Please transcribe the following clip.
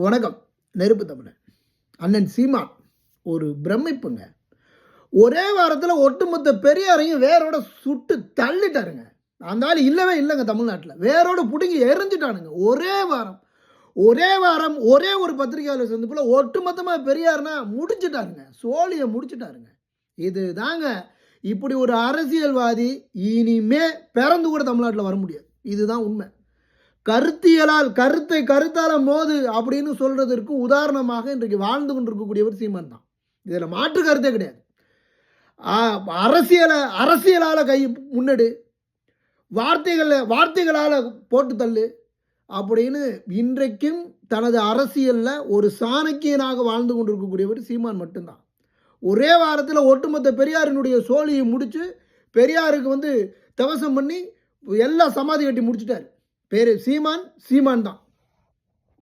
வணக்கம். நெருப்பு தமிழன். அண்ணன் சீமான் ஒரு பிரமிப்புங்க. ஒரே வாரத்தில் ஒட்டுமொத்த பெரியாரையும் வேரோட சுட்டு தள்ளிட்டாருங்க. அந்த ஆள் இல்லவே இல்லைங்க தமிழ்நாட்டில். வேரோட பிடுங்கி எரிஞ்சிட்டானுங்க. ஒரே வாரம். ஒரே வாரம் ஒரே ஒரு பத்திரிகையாளர் சந்திப்புல ஒட்டுமொத்தமாக பெரியார்னா முடிச்சிட்டாருங்க சோழியை முடிச்சிட்டாருங்க. இது தாங்க இப்படி ஒரு அரசியல்வாதி இனிமே பிறந்து கூட தமிழ்நாட்டில் வர முடியாது. இதுதான் உண்மை. கருத்தியலால் கருத்தை கருத்தால மோது அப்படின்னு சொல்றதற்கு உதாரணமாக இன்றைக்கு வாழ்ந்து கொண்டிருக்கக்கூடியவர் சீமான் தான். இதில் மாற்று கருத்தே கிடையாது. அரசியலை அரசியலால் கை முன்னெடு வார்த்தைகளை வார்த்தைகளால் போட்டு தள்ளு அப்படின்னு இன்றைக்கும் தனது அரசியலில் ஒரு சாணக்கியனாக வாழ்ந்து கொண்டிருக்கக்கூடியவர் சீமான் மட்டும்தான். ஒரே வாரத்தில் ஒட்டுமொத்த பெரியாரினுடைய சோழியை முடித்து பெரியாருக்கு வந்து தவசம் பண்ணி எல்லா சமாதி கட்டி முடிச்சிட்டார். பேர் சீமான் சீமான் தான்